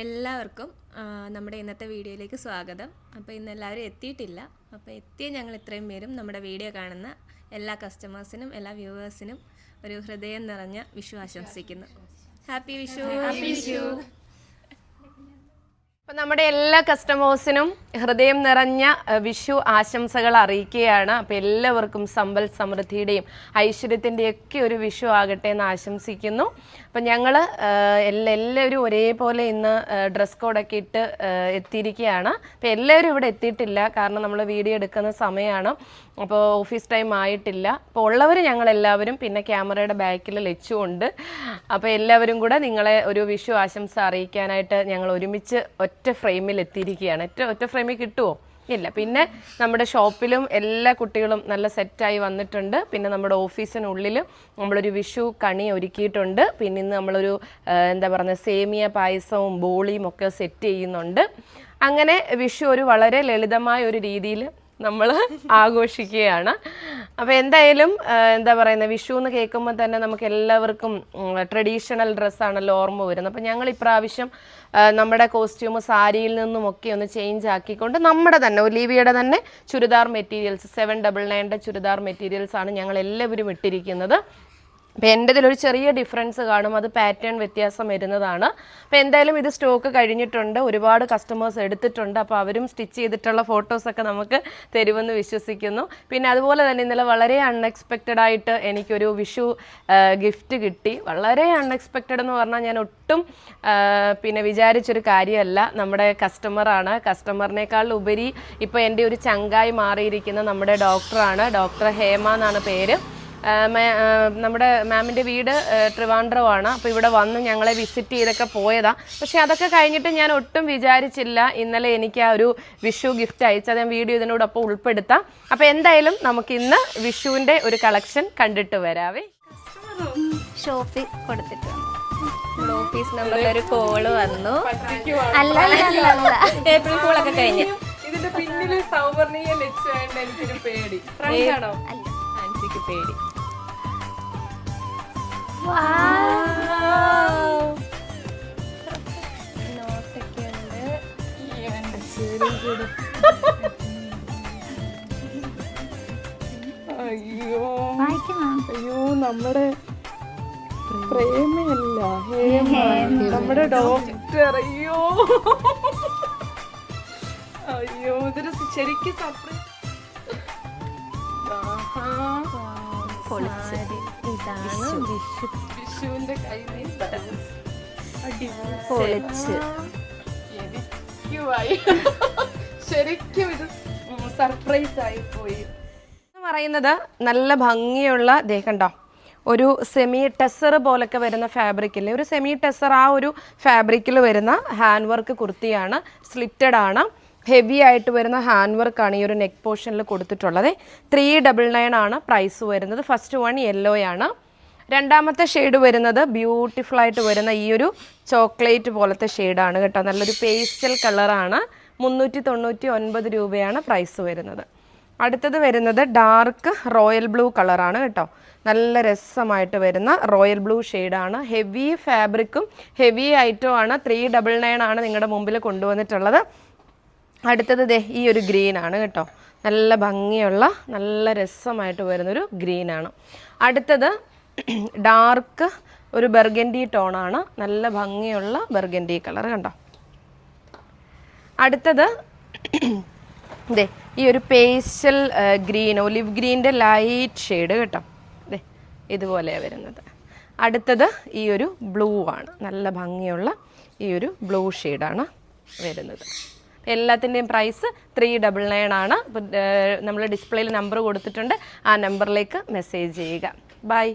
എല്ലാവർക്കും നമ്മുടെ ഇന്നത്തെ വീഡിയോയിലേക്ക് സ്വാഗതം. അപ്പോൾ ഇന്ന് എല്ലാവരും എത്തിയിട്ടില്ല. അപ്പോൾ എത്തിയ ഞങ്ങൾ ഇത്രയും പേരും നമ്മുടെ വീഡിയോ കാണുന്ന എല്ലാ കസ്റ്റമേഴ്സിനും എല്ലാ വ്യൂവേഴ്സിനും ഒരു ഹൃദയം നിറഞ്ഞ വിഷു ആശംസിക്കുന്നു. ഹാപ്പി വിഷു. ഹാപ്പി വിഷു. അപ്പം നമ്മുടെ എല്ലാ കസ്റ്റമേഴ്സിനും ഹൃദയം നിറഞ്ഞ വിഷു ആശംസകൾ അറിയിക്കുകയാണ്. അപ്പം എല്ലാവർക്കും സമ്പൽ സമൃദ്ധിയുടെയും ഐശ്വര്യത്തിന്റെയൊക്കെ ഒരു വിഷു ആകട്ടെ എന്ന് ആശംസിക്കുന്നു. അപ്പം ഞങ്ങൾ എല്ലാവരും ഒരേപോലെ ഇന്ന് ഡ്രസ് കോഡൊക്കെ ഇട്ട് എത്തിയിരിക്കുകയാണ്. അപ്പം എല്ലാവരും ഇവിടെ എത്തിയിട്ടില്ല. കാരണം നമ്മൾ വീഡിയോ എടുക്കുന്ന സമയമാണ് അപ്പോൾ ഓഫീസ് ടൈം ആയിട്ടില്ല. അപ്പോൾ ഉള്ളവർ ഞങ്ങളെല്ലാവരും പിന്നെ ക്യാമറയുടെ ബാക്കിൽ ലച്ചുമുണ്ട് അപ്പോൾ എല്ലാവരും കൂടെ നിങ്ങളെ ഒരു വിഷു ആശംസ അറിയിക്കാനായിട്ട് ഞങ്ങൾ ഒരുമിച്ച് ഒറ്റ ഫ്രെയിമിൽ എത്തിയിരിക്കുകയാണ്. ഒറ്റ ഒറ്റ ഫ്രെയിമിൽ കിട്ടുമോ ഇല്ല. പിന്നെ നമ്മുടെ ഷോപ്പിലും എല്ലാ കുട്ടികളും നല്ല സെറ്റായി വന്നിട്ടുണ്ട്. പിന്നെ നമ്മുടെ ഓഫീസിനുള്ളിൽ നമ്മളൊരു വിഷു കണി ഒരുക്കിയിട്ടുണ്ട്. പിന്നെ ഇന്ന് നമ്മളൊരു എന്താ പറയുക സേമിയ പായസവും ബോളിയും ഒക്കെ സെറ്റ് ചെയ്യുന്നുണ്ട്. അങ്ങനെ വിഷു ഒരു വളരെ ലളിതമായ ഒരു രീതിയിൽ നമ്മൾ ആഘോഷിക്കുകയാണ്. അപ്പോൾ എന്തായാലും എന്താ പറയുന്നത് വിഷു എന്ന് കേൾക്കുമ്പോൾ തന്നെ നമുക്ക് എല്ലാവർക്കും ട്രഡീഷണൽ ഡ്രസ്സാണല്ലോ ഓർമ്മ വരുന്നത്. അപ്പോൾ ഞങ്ങൾ ഇപ്രാവശ്യം നമ്മുടെ കോസ്റ്റ്യൂം സാരിയിൽ നിന്നുമൊക്കെ ഒന്ന് ചേഞ്ച് ആക്കിക്കൊണ്ട് നമ്മുടെ തന്നെ ഒലീവിയുടെ തന്നെ ചുരിദാർ മെറ്റീരിയൽസ് സെവൻ ഡബിൾ നയന്റെ ചുരിദാർ മെറ്റീരിയൽസ് ആണ് ഞങ്ങൾ എല്ലാവരും ഇട്ടിരിക്കുന്നത്. അപ്പം എന്റെ ഇതിലൊരു ചെറിയ ഡിഫറൻസ് കാണും. അത് പാറ്റേൺ വ്യത്യാസം വരുന്നതാണ്. അപ്പോൾ എന്തായാലും ഇത് സ്റ്റോക്ക് കഴിഞ്ഞിട്ടുണ്ട്. ഒരുപാട് കസ്റ്റമേഴ്സ് എടുത്തിട്ടുണ്ട്. അപ്പോൾ അവരും സ്റ്റിച്ച് ചെയ്തിട്ടുള്ള ഫോട്ടോസൊക്കെ നമുക്ക് തരുമെന്ന് വിശ്വസിക്കുന്നു. പിന്നെ അതുപോലെ തന്നെ ഇന്നലെ വളരെ അൺഎക്സ്പെക്റ്റഡ് ആയിട്ട് എനിക്കൊരു വിഷു ഗിഫ്റ്റ് കിട്ടി. വളരെ അൺഎക്സ്പെക്റ്റഡ് എന്ന് പറഞ്ഞാൽ ഞാൻ ഒട്ടും പിന്നെ വിചാരിച്ചൊരു കാര്യമല്ല. നമ്മുടെ കസ്റ്റമറാണ് കസ്റ്റമറിനേക്കാൾ ഉപരി ഇപ്പോൾ എന്റെ ഒരു ചങ്കായി മാറിയിരിക്കുന്ന നമ്മുടെ ഡോക്ടറാണ് ഡോക്ടർ ഹേമ എന്നാണ് പേര്. നമ്മുടെ മാമിന്റെ വീട് ട്രിവാൻഡ്രമാണ്. അപ്പോൾ ഇവിടെ വന്ന് ഞങ്ങളെ വിസിറ്റ് ചെയ്തൊക്കെ പോയതാണ് പക്ഷെ അതൊക്കെ കഴിഞ്ഞിട്ട് ഞാൻ ഒട്ടും വിചാരിച്ചില്ല ഇന്നലെ എനിക്ക് ആ ഒരു വിഷു ഗിഫ്റ്റ് അയച്ചത് ഞാൻ വീഡിയോ ഇതിനോടൊപ്പം ഉൾപ്പെടുത്താം. അപ്പോൾ എന്തായാലും നമുക്ക് ഇന്ന് വിഷുവിന്റെ ഒരു കളക്ഷൻ കണ്ടിട്ട് വരാവേ. ഷോപ്പിൽ കൊടുത്തിട്ട് ഓഫീസ് നമ്പറിൽ ഒരു കോൾ വന്നു. അല്ല അല്ല അല്ല അല്ല. ഏപ്രിൽ ഫൂളൊക്കെ കഴിഞ്ഞ്. ഇതിന്റെ പിന്നിൽ സൗവർണീയ ലക്ഷ്യമായിട്ട് എനിക്കൊരു പേടി. ഫ്രണ്ടാണോ ആൻസിക്ക് പേടി. അയ്യോ അയ്യോ നമ്മുടെ പ്രേമയല്ല. ഹേമ നമ്മുടെ ഡോക്ടർ അയ്യോ. അയ്യോ ഇതൊരു ശരിക്കും സർപ്രൈസ് പൊളിച്ച്. ഇതാണ് വിഷു. കയ്യിൽ പൊളിച്ച്. ശരിക്കും ഇത് സർപ്രൈസ് ആയി പോയി. എന്ന് പറയുന്നത് നല്ല ഭംഗിയുള്ള ദേ കണ്ടോ ഒരു സെമി ടെസർ പോലൊക്കെ വരുന്ന ഫാബ്രിക്കിൽ ഒരു സെമി ടെസർ ആ ഒരു ഫാബ്രിക്കിൽ വരുന്ന ഹാൻഡ് വർക്ക് കുർത്തിയാണ് സ്ലിറ്റഡ് ആണ്. ഹെവി ആയിട്ട് വരുന്ന ഹാൻഡ് വർക്കാണ് ഈ ഒരു നെക്ക് പോർഷനിൽ കൊടുത്തിട്ടുള്ളത്. ത്രീ ഡബിൾ നയൻ ആണ് പ്രൈസ് വരുന്നത്. ഫസ്റ്റ് വൺ യെല്ലോ ആണ്. രണ്ടാമത്തെ ഷെയ്ഡ് വരുന്നത് ബ്യൂട്ടിഫുൾ ആയിട്ട് വരുന്ന ഈ ഒരു ചോക്ലേറ്റ് പോലത്തെ ഷെയ്ഡാണ് കേട്ടോ. നല്ലൊരു പേസ്റ്റൽ കളറാണ് മുന്നൂറ്റി തൊണ്ണൂറ്റി ഒൻപത് രൂപയാണ് പ്രൈസ് വരുന്നത്. അടുത്തത് വരുന്നത് ഡാർക്ക് റോയൽ ബ്ലൂ കളറാണ് കേട്ടോ. നല്ല രസമായിട്ട് വരുന്ന റോയൽ ബ്ലൂ ഷെയ്ഡാണ് ഹെവി ഫാബ്രിക്കും ഹെവി ഐറ്റവും ആണ്. ത്രീ ഡബിൾ നയൻ ആണ് നിങ്ങളുടെ മുമ്പിൽ കൊണ്ടുവന്നിട്ടുള്ളത്. അടുത്തത് ദേ ഈ ഒരു ഗ്രീൻ ആണ് കേട്ടോ. നല്ല ഭംഗിയുള്ള നല്ല രസമായിട്ട് വരുന്നൊരു ഗ്രീനാണ് അടുത്തത് ഡാർക്ക് ഒരു ബെർഗൻഡി ടോണാണ് നല്ല ഭംഗിയുള്ള ബെർഗൻഡി കളർ കണ്ടോ. അടുത്തത് ദേ ഈ ഒരു പേസ്റ്റൽ ഗ്രീൻ ഒലിവ് ഗ്രീന്റെ ലൈറ്റ് ഷെയ്ഡ് കേട്ടോ. ദേ ഇതുപോലെയാണ് വരുന്നത്. അടുത്തത് ഈ ഒരു ബ്ലൂ ആണ്. നല്ല ഭംഗിയുള്ള ഈ ഒരു ബ്ലൂ ഷെയ്ഡാണ് വരുന്നത്. എല്ലാത്തിന്റെയും പ്രൈസ് ത്രീ ഡബിൾ നയൻ ആണ്. നമ്മൾ ഡിസ്പ്ലേയിൽ നമ്പർ കൊടുത്തിട്ടുണ്ട്. ആ നമ്പറിലേക്ക് മെസ്സേജ് ചെയ്യുക. ബൈ